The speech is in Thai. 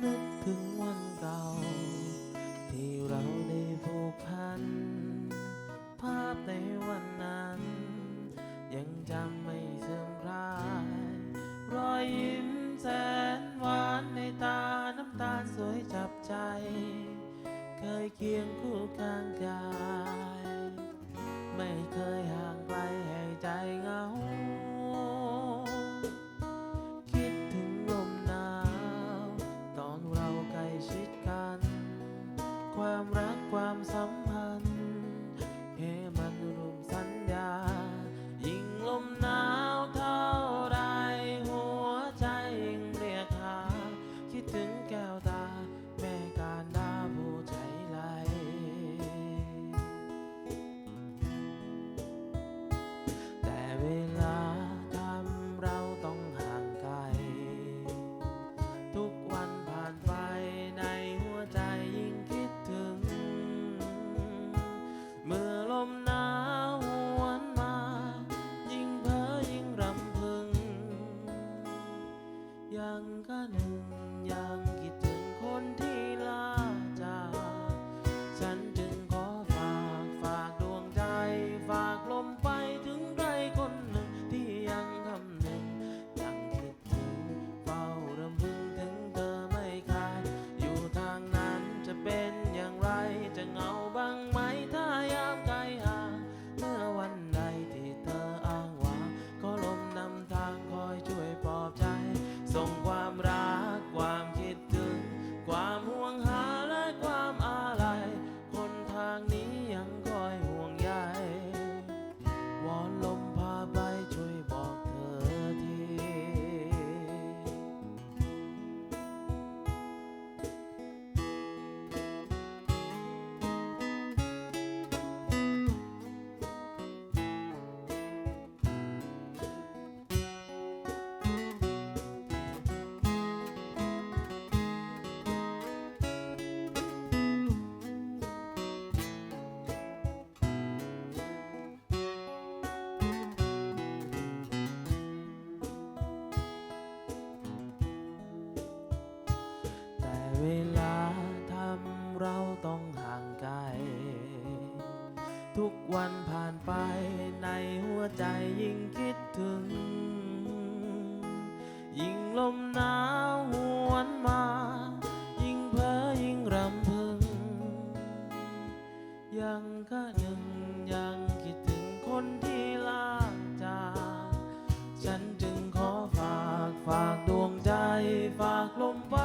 the ยังก็หนึ่งยังคิดถึงคนที่ วันผ่านไปในหัวใจยิ่งคิดถึง ยิ่งลมหนาวหวนมา ยิ่งเพ้อยิ่งรำพึง ยังก็ยังยังคิดถึงคนที่ลาจากฉันจึงขอฝากฝากดวงใจฝากลมไป